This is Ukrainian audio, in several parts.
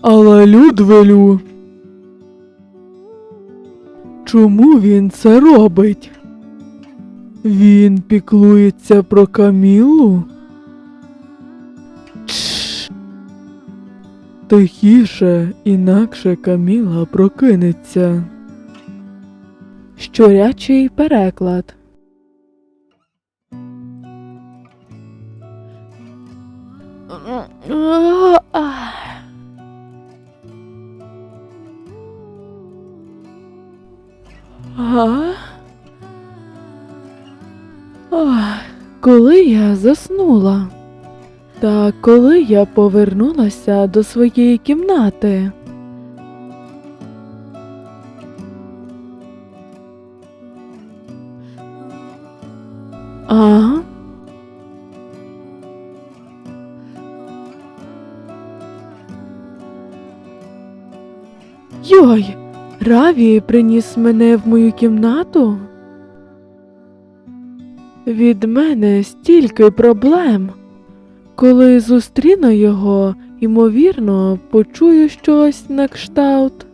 Але Людвелю. Чому він це робить? Він піклується про Камілу? Тихіше, інакше Каміла прокинеться. Щурячий переклад. Заснула? Та коли я повернулася до своєї кімнати? А? Йой, Раві приніс мене в мою кімнату? Від мене стільки проблем. Коли зустріну його, ймовірно, почую щось на кшталт.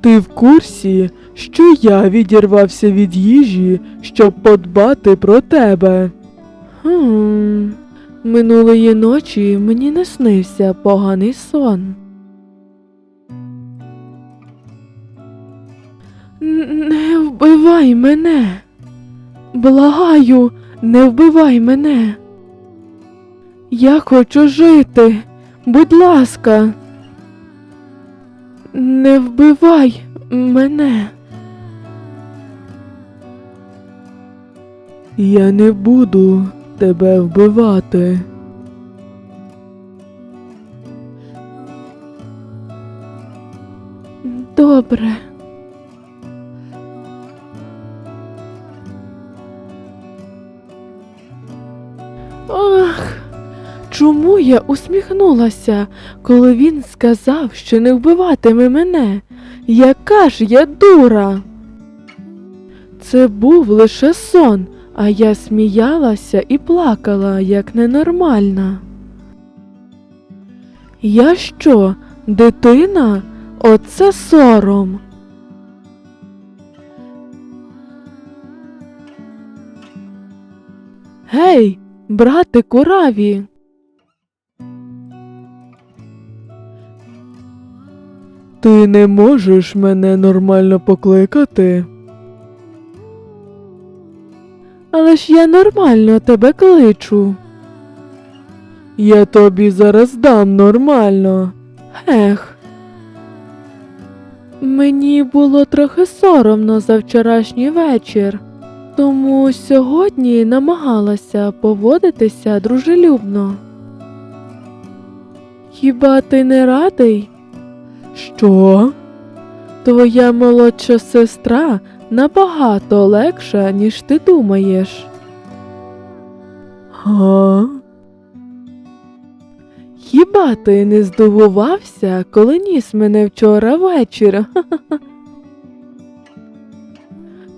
Ти в курсі, що я відірвався від їжі, щоб подбати про тебе. Хм, минулої ночі мені не снився поганий сон. Не вбивай мене. Благаю, не вбивай мене. Я хочу жити. Будь ласка. Не вбивай мене. Я не буду тебе вбивати. Добре. Чому я усміхнулася, коли він сказав, що не вбиватиме мене? Яка ж я дура? Це був лише сон, а я сміялася і плакала, як ненормальна. Я що, дитина? Оце сором. Гей, братику Раві. Ти не можеш мене нормально покликати. Але ж я нормально тебе кличу. Я тобі зараз дам нормально. Ех. Мені було трохи соромно за вчорашній вечір, тому сьогодні намагалася поводитися дружелюбно. Хіба ти не радий? Що? Твоя молодша сестра набагато легша, ніж ти думаєш. Га? Хіба ти не здивувався, коли ніс мене вчора ввечері?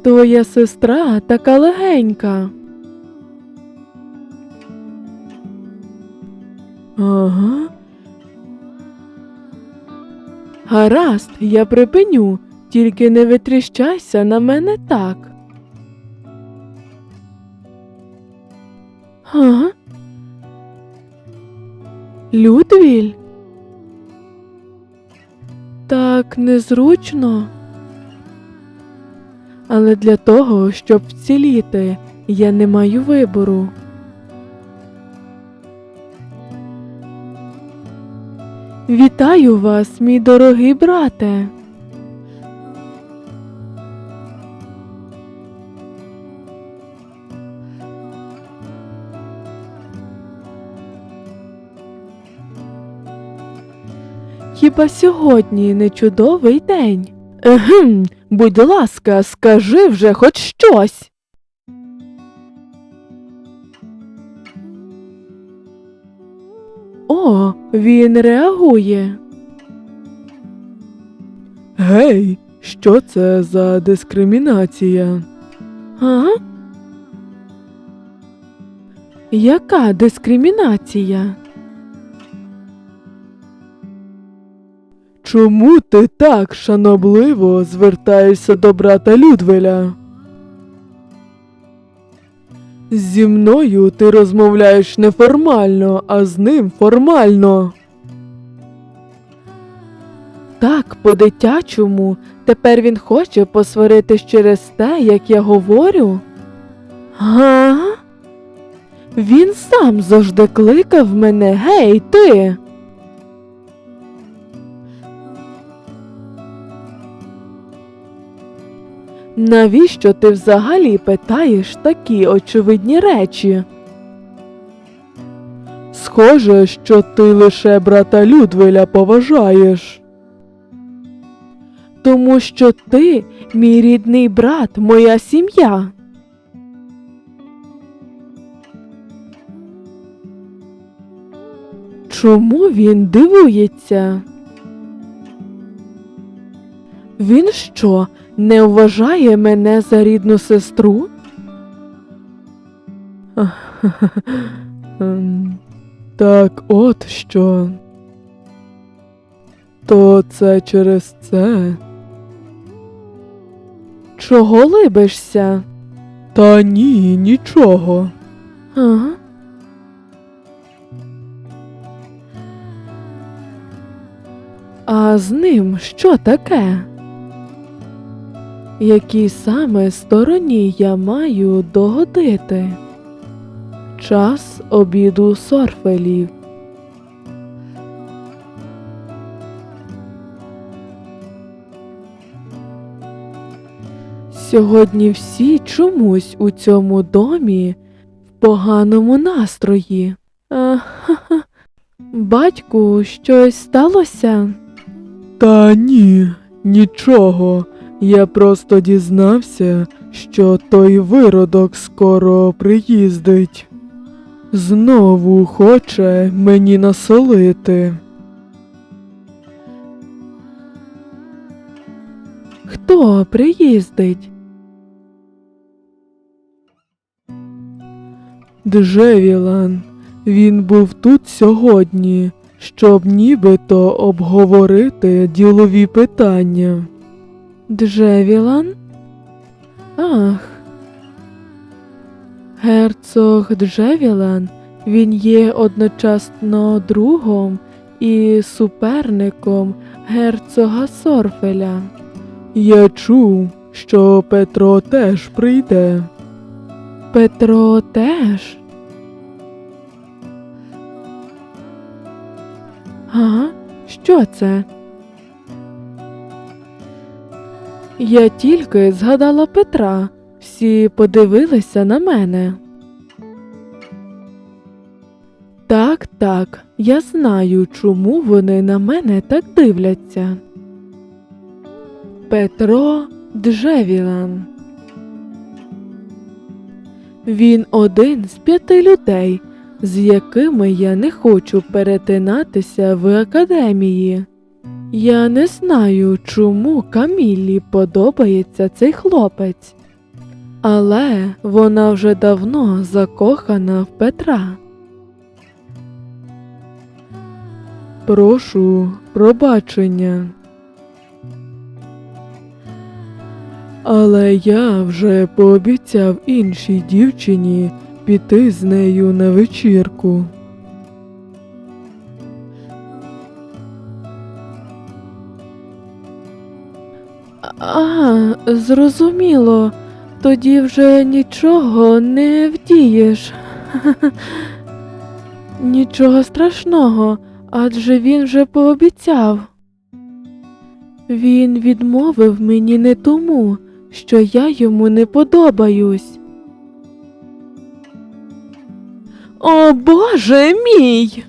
Твоя сестра така легенька. Ага. Гаразд, я припиню, тільки не витріщайся на мене так. Ага. Людвіль? Так незручно. Але для того, щоб вціліти, я не маю вибору. Вітаю вас, мій дорогий брате. Хіба сьогодні не чудовий день? Егем, будь ласка, скажи вже хоч щось. О, він реагує. Гей, що це за дискримінація? А? Яка дискримінація? Чому ти так шанобливо звертаєшся до брата Людвеля? Зі мною ти розмовляєш неформально, а з ним формально. Так, по-дитячому. Тепер він хоче посваритись через те, як я говорю. Га? Він сам завжди кликав мене, гей, ти. Навіщо ти взагалі питаєш такі очевидні речі? Схоже, що ти лише брата Людвеля поважаєш. Тому що ти, мій рідний брат, моя сім'я. Чому він дивується? Він що, не вважає мене за рідну сестру? Ем, Так от що. То це через це. Чого либишся? Та ні, нічого. Ага. А з ним що таке? Якій саме стороні я маю догодити? Час обіду сорфелів. Сьогодні всі чомусь у цьому домі в поганому настрої. Батьку, щось сталося? Та ні, нічого. Я просто дізнався, що той виродок скоро приїздить. Знову хоче мені насолити. Хто приїздить? Джевілан. Він був тут сьогодні, щоб нібито обговорити ділові питання. Джевілан? Ах. Герцог Джевілан, він є одночасно другом і суперником герцога Сорфеля. Я чув, що Петро теж прийде. Петро теж? Ага, що це? Я тільки згадала Петра. Всі подивилися на мене. Так, так, я знаю, чому вони на мене так дивляться. Петро Джевілан. Він один з п'яти людей, з якими я не хочу перетинатися в академії. Я не знаю, чому Каміллі подобається цей хлопець, але вона вже давно закохана в Петра. Прошу пробачення. Але я вже пообіцяв іншій дівчині піти з нею на вечірку. А, зрозуміло. Тоді вже нічого не вдієш. Нічого страшного, адже він вже пообіцяв. Він відмовив мені не тому, що я йому не подобаюсь. О Боже мій!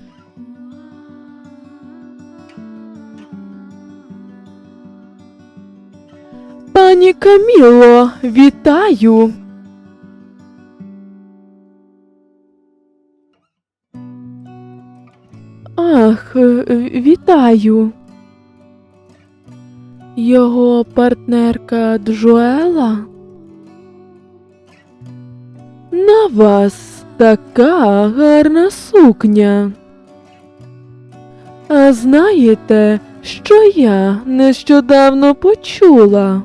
Пані Каміло, вітаю. Ах, вітаю. Його партнерка Джоела? На вас така гарна сукня. А знаєте, що я нещодавно почула.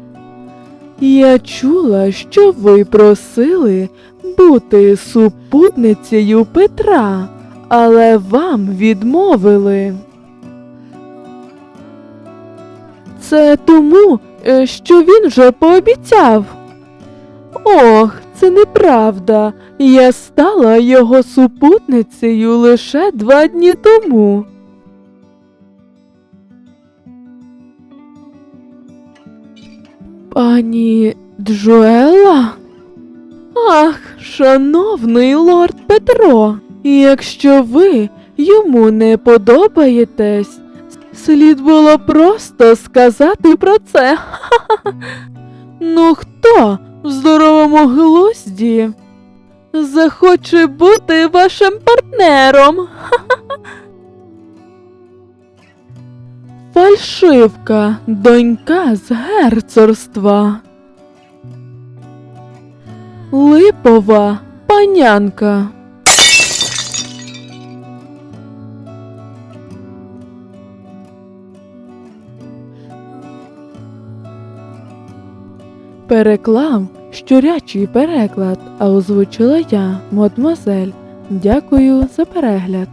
Я чула, що ви просили бути супутницею Петра, але вам відмовили. Це тому, е, що він вже пообіцяв. Ох, це неправда. Я стала його супутницею лише два дні тому. Пані Джоела? Ах, шановний лорд Петро, якщо ви йому не подобаєтесь, слід було просто сказати про це. Ну хто в здоровому глузді захоче бути вашим партнером? Ха-ха-ха. Фальшивка, донька з герцорства. Липова панянка. Переклав щурячий переклад, а озвучила я, мадмуазель. Дякую за перегляд.